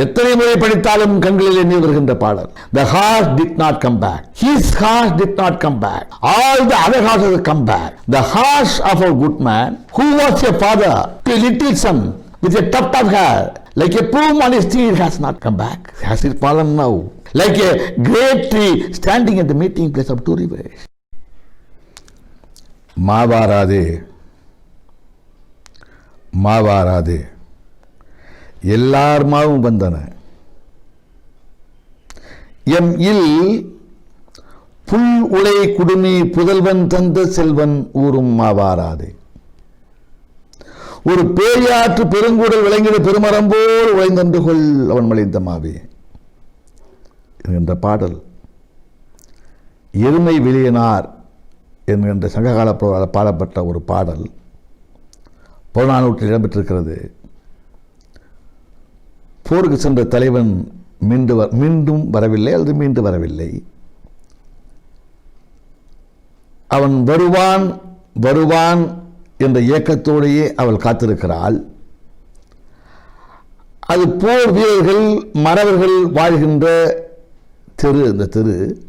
எத்தனை முறை படித்தாலும் கண்களில் எண்ணி வருகின்ற பாடல் the horse did not come back his horse did not come back all the other horses come back the horse of a good man who was a father to a little son with a tuft of hair like a plume on his tree has not come back has it fallen now like a great tree standing at the meeting place of two rivers மாவாராதே மாவாராதே எல்லாருமாவும் வந்தன. M இல் புல் உலை குடுமி புதல்வன் தந்த செல்வன் ஊரும் மாவாராதே. ஒரு பேயாற்று பெருங்குடல் விளங்கிட பெருமரம்போல் உழைந்தன்று கொள் அவன் மலிந்த மாவே. என்கின்ற பாடல். எருமை வெளியனார் என்கின்ற சங்ககால பாடப்பட்ட ஒரு பாடல். புறநானூற்றில் இடம்பெற்றிருக்கிறது. போருக்கு சென்ற தலைவன் மீண்டு வ- மீண்டும் வரவில்லை அல்லது மீண்டு வரவில்லை. அவன் வருவான் வருவான் என்ற இயக்கத்தோடையே அவள் காத்திருக்கிறாள். அது போர் வீரர்கள் மறவர்கள் வாழ்கின்ற தெரு அந்த தெரு.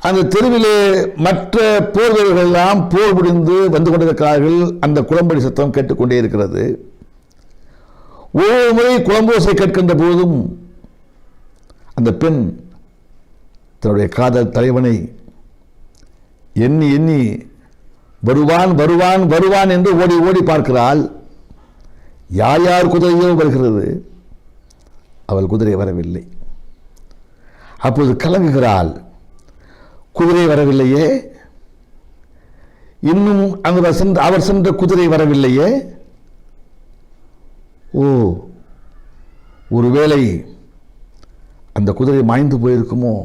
அந்த தெருவிலே மற்ற போர் வீரர்கள் எல்லாம் போர் முடிந்து வந்து கொண்டிருக்கிறார்கள். அந்த குளம்படி சத்தம் கேட்டுக்கொண்டே இருக்கிறது. ஒவ்வொரு முறை குழம்போசை கேட்கின்ற போதும் அந்த பெண் தன்னுடைய காதல் தலைவனை எண்ணி எண்ணி வருவான் வருவான் வருவான் என்று ஓடி ஓடி பார்க்கிறாள். யார் யார் குதிரையோ வருகிறது? அவள் குதிரை வரவில்லை. அப்போது கலங்குகிறாள். குதிரை வரவில்லையே. இன்னும் அங்கு சென்ற அவர் சென்ற குதிரை வரவில்லையே. ஓ ஒருவேளை அந்த குதிரை மாய்ந்து போயிருக்குமோ?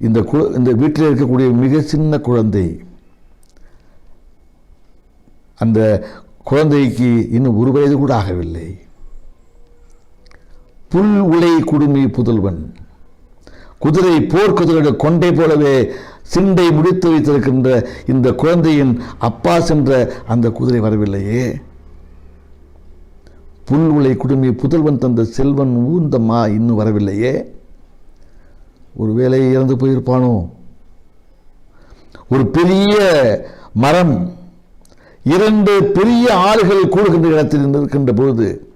இந்த கு- இந்த வீட்டில் இருக்கக்கூடிய மிக சின்ன குழந்தை. அந்த குழந்தைக்கு இன்னும் ஒரு வயது கூட ஆகவில்லை. புல் உலை குடுமி புதல்வன். குதிரை போர்க்குதிரையோட கொண்டை போலவே சிண்டை முடித்து வைத்திருக்கின்ற இந்த குழந்தையின் அப்பா சென்ற அந்த குதிரை வரவில்லையே. புல் உலை குடுமி புதல்வன் தந்த செல்வன் ஊர்ந்தம்மா இன்னும் வரவில்லையே. ஒரு வேலையை இறந்து போயிருப்பானோ? ஒரு பெரிய மரம் இரண்டு பெரிய ஆறுகள் கூடுகின்ற இடத்தில் இருக்கின்ற பொழுது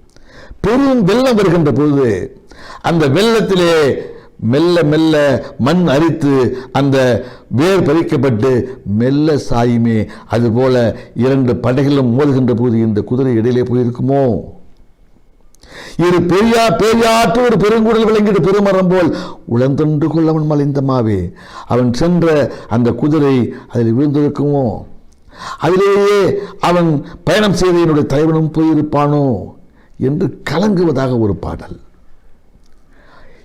பெரும் வெள்ளம் வருகின்ற பொழுது அந்த வெள்ளத்திலே மெல்ல மெல்ல மண் அரித்து அந்த வேர் பறிக்கப்பட்டு மெல்ல சாயுமே அதுபோல இரண்டு படைகளும் மோதுகின்ற போது இந்த குதிரை இடையிலே போயிருக்குமோ? இரு பெரியா பெரியாற்று ஒரு பெருங்குடல் விளங்கிட்டு பெருமரம் போல். உழந்தென்று கொள்ளவன் மலைந்தமாவே அவன் சென்ற அந்த குதிரை அதில் விழுந்திருக்குமோ? அதிலேயே அவன் பயணம் செய்த என்னுடைய தலைவனும் போயிருப்பானோ? என்று கலங்குவதாக ஒரு பாடல்.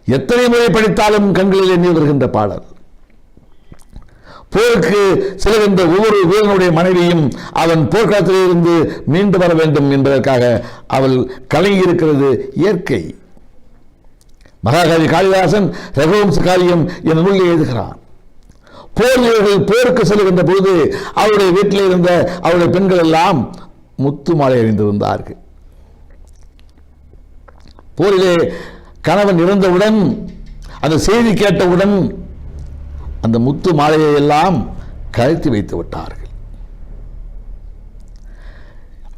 எத்தனை முறை படித்தாலும் கண்களில் எண்ணி வருகின்ற பாடல். போருக்கு செல்கின்ற ஒவ்வொரு வீரனுடைய மனைவியும் அவன் போர்க்களத்திலிருந்து மீண்டு வர வேண்டும் என்பதற்காக அவள் கலங்கி இருக்கிறது இயற்கை. மகாகவி காளிதாசன் ரகுவம்ச காளியம் என் நூலில் எழுதுகிறான். போர் வீரர்கள் போருக்கு செல்கின்ற பொழுது அவருடைய வீட்டில் இருந்த அவருடைய பெண்கள் எல்லாம் முத்து மாலை அணிந்திருந்தார்கள் போரிலே கணவன் இறந்தவுடன் அந்த செய்தி கேட்டவுடன் அந்த முத்து மாலையை எல்லாம் கழட்டி வைத்து விட்டார்கள்.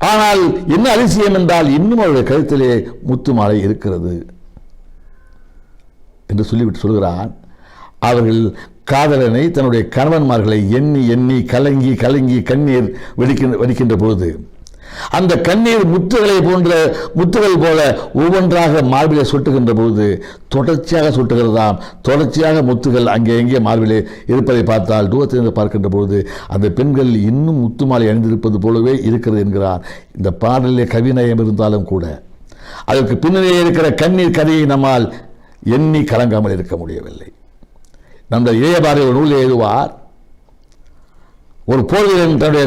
ஆனால் என்ன அதிசயம் என்றால் இன்னும் அவருடைய கழுத்திலே முத்து மாலை இருக்கிறது என்று சொல்லிவிட்டு சொல்கிறான். அவர்கள் காதலனை தன்னுடைய கணவன்மார்களை எண்ணி எண்ணி கலங்கி கலங்கி கண்ணீர் வெடிக்கின்ற வெடிக்கின்ற பொழுது அந்த கண்ணீர் முத்துகளை போன்ற முத்துகள் போல ஒவ்வொன்றாக மார்பிலே சுட்டுகின்ற பொழுது தொடர்ச்சியாக சுட்டுகிறதாம். தொடர்ச்சியாக முத்துகள் அங்கே எங்கே மார்பிலே இருப்பதை பார்த்தால் தூரத்திலிருந்து பார்க்கின்ற பொழுது அந்த பெண்கள் இன்னும் முத்து மாலை அணிந்திருப்பது போலவே இருக்கிறது என்கிறார். இந்த பாடலிலே கவிநயம் இருந்தாலும் கூட அதற்கு பின்னரே இருக்கிற கண்ணீர் கதையை நம்மால் எண்ணி கலங்காமல் இருக்க முடியவில்லை. நம்ம இளையபாரி ஒரு எழுதுவார். ஒரு போர்வீரன் தன்னுடைய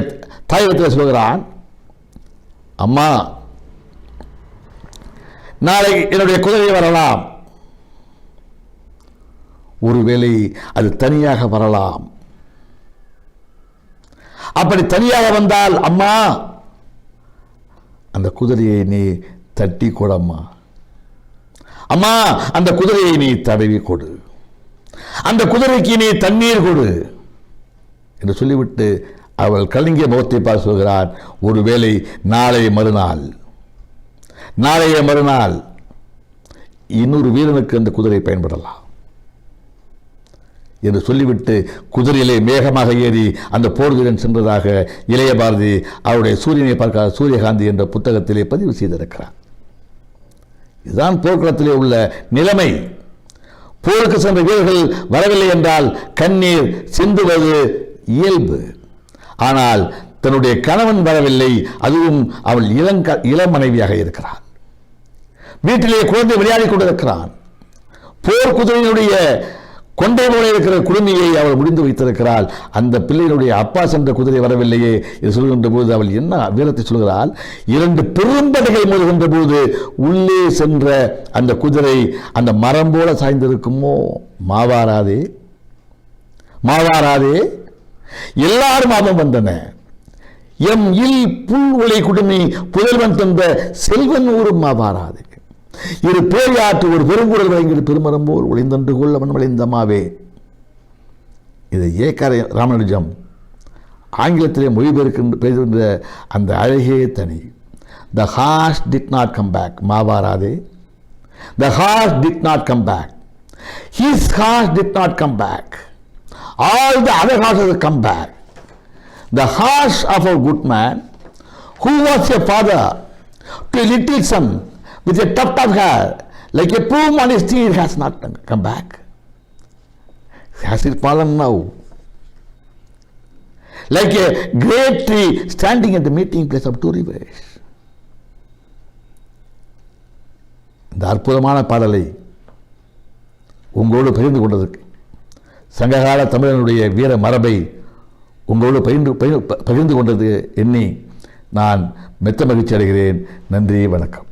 தாயகத்தில் சொல்கிறான் அம்மா நாளை என்னுடைய குதிரை வரலாம். ஒருவேளை அது தனியாக வரலாம். அப்படி தனியாக வந்தால் அம்மா அந்த குதிரையை நீ தட்டி கொடம்மா அம்மா அந்த குதிரையை நீ தடவி கொடு. அந்த குதிரைக்கு நீ தண்ணீர் கொடு என்று சொல்லிவிட்டு அவள் கலிங்கிய முகத்தை பார்த்து சொல்கிறார் ஒருவேளை நாளை மறுநாள். நாளைய மறுநாள். இன்னொரு வீரனுக்கு அந்த குதிரை பயன்படலாம் என்று சொல்லிவிட்டு குதிரையிலே மேகமாக ஏறி அந்த போர் வீரன் சென்றதாக இளைய பாரதி அவருடைய சூரியனை பார்க்காத சூரியகாந்தி என்ற புத்தகத்திலே பதிவு செய்திருக்கிறார். இதுதான் போர்க்களத்திலே உள்ள நிலைமை. போருக்கு சென்ற வீரர்கள் வரவில்லை என்றால் கண்ணீர் சிந்துவது இயல்பு. ஆனால் தன்னுடைய கணவன் வரவில்லை அதுவும் அவள் இளங்க இள மனைவியாக இருக்கிறாள். வீட்டிலே குழந்தை விளையாடி கொண்டிருக்கிறான். போர் குதிரையினுடைய கொண்டை போல இருக்கிற குடுமையை அவள் முடிந்து வைத்திருக்கிறாள். அந்த பிள்ளையினுடைய அப்பா சென்ற குதிரை வரவில்லையே என்று சொல்கின்ற போது அவள் என்ன வீரத்தை சொல்கிறாள்? இரண்டு பெரும்படைகள் மோதுகின்ற போது உள்ளே சென்ற அந்த குதிரை அந்த மரம் போல சாய்ந்திருக்குமோ? மாவாராதே. மாவாராதே. எல்லாரும் ஆபம் வந்தன. எம் இல் புல் ஒளி குடுமி புதல்வன் தந்த செல்வன் ஊரும் மாவாராதே இரு பேரியாற்று ஒரு பெருங்குடல் வழங்கிடு பெருமரம் போல் ஒளிந்தன்று கொள்ளவன் வளைந்தமாவே இது ஏக்கரை ராமனுஜம் ஆங்கிலத்திலே மொழிபெயர்க்கின்ற பெறுகின்ற அந்த அழகே தனி. The horse did not come back மாவாராதே. The horse did not come back his horse did not come back all the other horses come back the horse of a good who was a father father to little son with a tuft of hair, like a plume on his steed, has not come back. Has it fallen now? Like a great tree standing at the meeting place of two rivers. இந்த அற்புதமான பாடலை உங்களோடு பகிர்ந்து கொண்டதற்கு சங்ககால தமிழனுடைய வீர மரபை உங்களோடு பகிர்ந்து பகிர்ந்து கொண்டது எண்ணி நான் மெத்த மகிழ்ச்சி அடைகிறேன். நன்றி வணக்கம்.